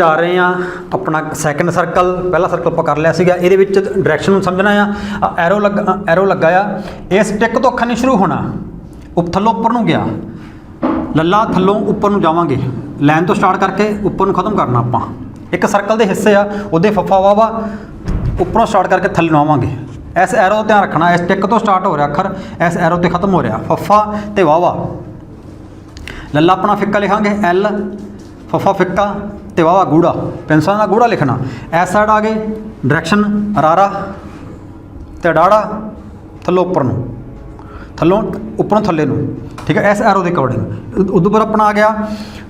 ਜਾ ਰਹੇ ਆ ਆਪਣਾ ਸੈਕੰਡ ਸਰਕਲ ਪਹਿਲਾ ਸਰਕਲ ਆਪਾਂ ਕਰ ਲਿਆ ਸੀਗਾ, ਇਹਦੇ ਵਿੱਚ ਡਾਇਰੈਕਸ਼ਨ ਨੂੰ ਸਮਝਣਾ ਆ ਐਰੋ ਲੱਗ ਐਰੋ ਲੱਗਾ ਆ ਇਸ ਟਿਕ ਤੋਂ ਅੱਖਰ ਨਹੀਂ ਸ਼ੁਰੂ ਹੋਣਾ, ਉਪ ਥੱਲੋਂ ਉੱਪਰ ਨੂੰ ਗਿਆ, ਲੱਲਾ ਥੱਲੋਂ ਉੱਪਰ ਨੂੰ ਜਾਵਾਂਗੇ ਲਾਈਨ ਤੋਂ ਸਟਾਰਟ ਕਰਕੇ ਉੱਪਰ ਨੂੰ ਖਤਮ ਕਰਨਾ ਆਪਾਂ, ਇੱਕ ਸਰਕਲ ਦੇ ਹਿੱਸੇ ਆ, ਉਹਦੇ ਫੱਫਾ ਵਾਵਾ ਉੱਪਰੋਂ ਸਟਾਰਟ ਕਰਕੇ ਥੱਲੇ ਨੂੰ ਆਵਾਂਗੇ, ਇਸ ਐਰੋ ਦਾ ਧਿਆਨ ਰੱਖਣਾ, ਇਸ ਟਿਕ ਤੋਂ ਸਟਾਰਟ ਹੋ ਰਿਹਾ ਅੱਖਰ, ਇਸ ਐਰੋ ਤੇ ਖਤਮ ਹੋ ਰਿਹਾ, ਫੱਫਾ ਤੇ ਵਾਵਾ ਲੱਲਾ ਆਪਣਾ ਫਿੱਕਾ ਲਿਖਾਂਗੇ ਐਲ ਫੱਫਾ ਫਿੱਕਾ ਤੇ ਵਾਵਾ ਗੂੜਾ, ਪੈਨਸਲ ਨਾਲ ਗੂੜਾ ਲਿਖਣਾ। ਐਸ ਸਾਈਡ ਆ ਗਏ ਡਾਇਰੈਕਸ਼ਨ ਅਰਾਰਾ ਤੇ ਡਾੜਾ ਥੱਲੋਂ ਉੱਪਰ ਨੂੰ। ਥੱਲੋਂ, ਉੱਪਰੋਂ ਥੱਲੇ ਨੂੰ। ਠੀਕ ਹੈ ਐਸ ਐਰੋ ਦੇ ਅਕੋਰਡਿੰਗ ਉਦੋਂ ਪਰ ਆਪਣਾ ਆ ਗਿਆ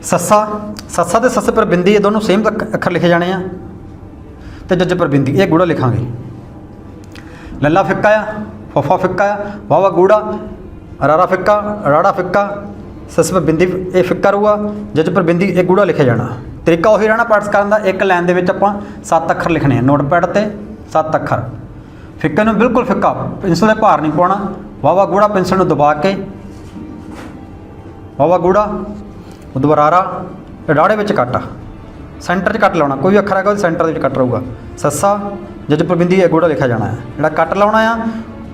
ਸੱਸਾ। ਸੱਸਾ ਤੇ ਸੱਸੇ ਪਰ ਬਿੰਦੀ, ਇਹ ਦੋਨੋਂ ਸੇਮ ਅੱਖਰ ਲਿਖੇ ਜਾਣੇ ਆ। ਤੇ ਜੱਜ ਪਰ ਬਿੰਦੀ, ਇਹ ਗੂੜਾ ਲਿਖਾਂਗੇ। ਲੱਲਾ ਫਿੱਕਾ ਆ, ਫਫਾ ਫਿੱਕਾ ਆ ਵਾਵਾ ਗੂੜਾ ਅਰਾਰਾ ਫਿੱਕਾ ਰਾੜਾ ਫਿੱਕਾ, ਸੱਸੇ ਪਰ ਬਿੰਦੀ, ਇਹ ਫਿੱਕਾ ਰਹੂਗਾ ਜੱਜ ਪਰ ਬਿੰਦੀ, ਇਹ ਗੂੜਾ ਲਿਖਿਆ ਜਾਣਾ। ਤਰੀਕਾ ਉਹੀ ਰਹਿਣਾ ਪਾਰਟਸ ਕਰਨ ਦਾ, ਇੱਕ ਲਾਈਨ ਦੇ ਵਿੱਚ ਆਪਾਂ ਸੱਤ ਅੱਖਰ ਲਿਖਣੇ ਆ, ਨੋਟਪੈਡ ਤੇ ਸੱਤ ਅੱਖਰ। ਫਿੱਕੇ ਨੂੰ ਬਿਲਕੁਲ ਫਿੱਕਾ ਪੈਨਸਲ ਦੇ ਭਾਰ ਨਹੀਂ ਪਾਉਣਾ। ਵਾਵਾ ਗੂੜਾ ਪੈਨਸਲ ਨੂੰ ਦਬਾ ਕੇ ਵਾਵਾ ਗੂੜਾ, ਦੁਬਾਰਾ ਡਾੜੇ ਵਿੱਚ ਕੱਟ। ਸੈਂਟਰ 'ਚ ਕੱਟ ਲਾਉਣਾ, ਕੋਈ ਵੀ ਅੱਖਰ ਹੈਗਾ ਉਹ ਸੈਂਟਰ ਦੇ ਵਿੱਚ ਕੱਟ ਰਹੂਗਾ। ਸੱਸਾ ਜੱਜ ਪਰ ਹੈ ਇਹ ਗੂੜਾ ਲਿਖਿਆ ਜਾਣਾ ਹੈ। ਜਿਹੜਾ ਕੱਟ ਲਾਉਣਾ ਆ,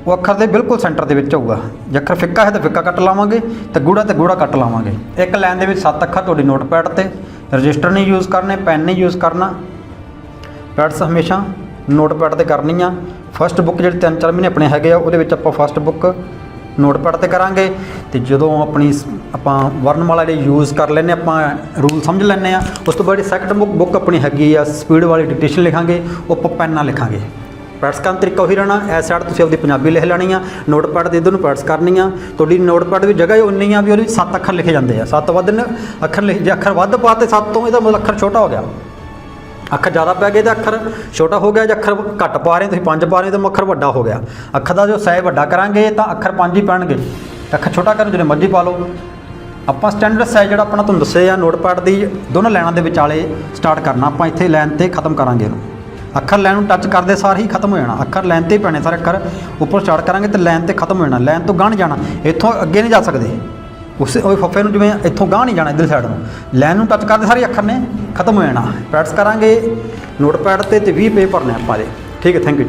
ਉਹ ਅੱਖਰ ਦੇ ਬਿਲਕੁਲ ਸੈਂਟਰ ਦੇ ਵਿੱਚ ਹੋਊਗਾ। ਜੇ ਅੱਖਰ ਫਿੱਕਾ ਹੈ ਤਾਂ ਫਿੱਕਾ ਕੱਟ ਲਾਵਾਂਗੇ ਤੇ ਗੂੜਾ ਤੇ ਗੂੜਾ ਕੱਟ ਲਾਵਾਂਗੇ। ਇੱਕ ਲਾਈਨ ਦੇ ਵਿੱਚ ਸੱਤ ਅੱਖਰ, ਤੁਹਾਡੀ ਨੋਟਪੈਡ ਤੇ। ਰਜਿਸਟਰ ਨਹੀਂ ਯੂਜ਼ ਕਰਨੇ, ਪੈਨ ਨਹੀਂ ਯੂਜ਼ ਕਰਨਾ। ਪੈਡਸ ਹਮੇਸ਼ਾ ਨੋਟਪੈਡ ਤੇ ਕਰਨੀ ਆ ਫਸਟ ਬੁੱਕ ਜਿਹੜੇ ਤਿੰਨ ਚਾਰ ਮਹੀਨੇ ਆਪਣੇ ਹੈਗੇ ਆ, ਉਹਦੇ ਵਿੱਚ ਆਪਾਂ ਫਸਟ ਬੁੱਕ ਨੋਟਪੈਡ ਤੇ ਕਰਾਂਗੇ। ਤੇ ਜਦੋਂ ਆਪਣੀ ਸ- ਆਪਾਂ ਵਰਨਮਾਲਾ ਜਿਹੜੇ ਯੂਜ਼ ਕਰ ਲੈਨੇ ਆਪਾਂ ਰੂਲ ਸਮਝ ਲੈਨੇ ਆ ਉਸ ਤੋਂ ਬਾਅਦ ਸੈਕੰਡ ਬੁੱਕ ਬੁੱਕ ਆਪਣੀ ਹੈਗੀ ਆ, ਸਪੀਡ ਵਾਲੀ ਡਿਕਟੇਸ਼ਨ ਲਿਖਾਂਗੇ, ਉਹ ਆਪਾਂ ਪੈਨ ਨਾਲ ਲਿਖਾਂਗੇ। ਪੈਡਸ ਕਰਨ ਦਾ ਤਰੀਕਾ ਉਹੀ ਰਹਿਣਾ ਐਸ ਸਾਈਡ ਤੁਸੀਂ ਆਪਦੀ ਪੰਜਾਬੀ ਲਿਖ ਲੈਣੀ ਆ ਨੋਟਪੈਡ ਦੇ ਇਧਰ ਨੂੰ ਪੈਡਸ ਕਰਨੀ ਆ, ਤੁਹਾਡੀ ਨੋਟਪੈਡ ਦੀ ਜਗ੍ਹਾ ਹੀ ਉਨੀ ਆ ਵੀ ਉਹਦੇ ਵਿੱਚ ਸੱਤ ਅੱਖਰ ਲਿਖੇ ਜਾਂਦੇ ਆ, ਸੱਤ ਵੱਧ ਨੇ, ਅੱਖਰ ਲਿਖ, ਜੇ ਅੱਖਰ ਵੱਧ ਪਾਤੇ ਸੱਤ ਤੋਂ ਇਹਦਾ ਮਤਲਬ ਅੱਖਰ ਛੋਟਾ ਹੋ ਗਿਆ। ਅੱਖਰ ਜ਼ਿਆਦਾ ਪੈ ਗਏ ਤਾਂ ਅੱਖਰ ਛੋਟਾ ਹੋ ਗਿਆ, ਜੇ ਅੱਖਰ ਘੱਟ ਪਾ ਰਹੇ ਤੁਸੀਂ ਪੰਜ ਪਾ ਰਹੇ ਤਾਂ ਅੱਖਰ ਵੱਡਾ ਹੋ ਗਿਆ। ਅੱਖਰ ਦਾ ਜੋ ਸਾਈਜ਼ ਵੱਡਾ ਕਰਾਂਗੇ ਤਾਂ ਅੱਖਰ ਪੰਜ ਹੀ ਪੈਣਗੇ। ਅੱਖਰ ਛੋਟਾ ਕਰਨ ਜਿਹੜੇ ਮਰਜ਼ੀ ਪਾ ਲਓ। ਆਪਾਂ ਸਟੈਂਡਰਡ ਸਾਈਜ਼ ਜਿਹੜਾ ਆਪਣਾ ਤੁਹਾਨੂੰ ਦੱਸਿਆ ਆ ਨੋਟਪੈਡ ਦੀ ਦੋਨੋਂ ਲਾਈਨਾਂ ਦੇ ਵਿਚਾਲੇ ਸਟਾਰਟ ਕਰਨਾ, ਆਪਾਂ ਇੱਥੇ ਲਾਈਨ ਤੇ ਖਤਮ ਕਰਾਂਗੇ ਇਹਨੂੰ। ਅੱਖਰ ਲਾਈਨ ਨੂੰ ਟੱਚ ਕਰਦੇ ਸਾਰ ਹੀ ਖਤਮ ਹੋ ਜਾਣਾ। ਅੱਖਰ ਲਾਈਨ ਤੇ ਹੀ ਪੈਣੇ ਸਾਰੇ ਅੱਖਰ। ਉੱਪਰ ਸਟਾਰਟ ਕਰਾਂਗੇ ਤੇ ਲਾਈਨ ਤੇ ਖਤਮ ਹੋ ਜਾਣਾ। ਲਾਈਨ ਤੋਂ ਗਾਂਹ ਨਹੀਂ ਜਾਣਾ। ਇੱਥੋਂ ਅੱਗੇ ਨਹੀਂ ਜਾ ਸਕਦੇ। ਉਸੇ ਉਹ ਫੱਫੇ ਨੂੰ ਜਿਵੇਂ ਇੱਥੋਂ ਗਾਂਹ ਨਹੀਂ ਜਾਣਾ ਇੱਧਰ ਸਾਈਡ ਨੂੰ। ਲਾਈਨ ਨੂੰ ਟੱਚ ਕਰਦੇ ਸਾਰੇ ਅੱਖਰ ਨੇ, ਖਤਮ ਹੋ ਜਾਣਾ। ਪੈਡਸ ਕਰਾਂਗੇ। ਨੋਟਪੈਡ ਤੇ ਤੇ 20 ਪੇਜ ਭਰਨੇ ਆਪਾਂ ਦੇ। ਠੀਕ ਹੈ ਥੈਂਕ ਯੂ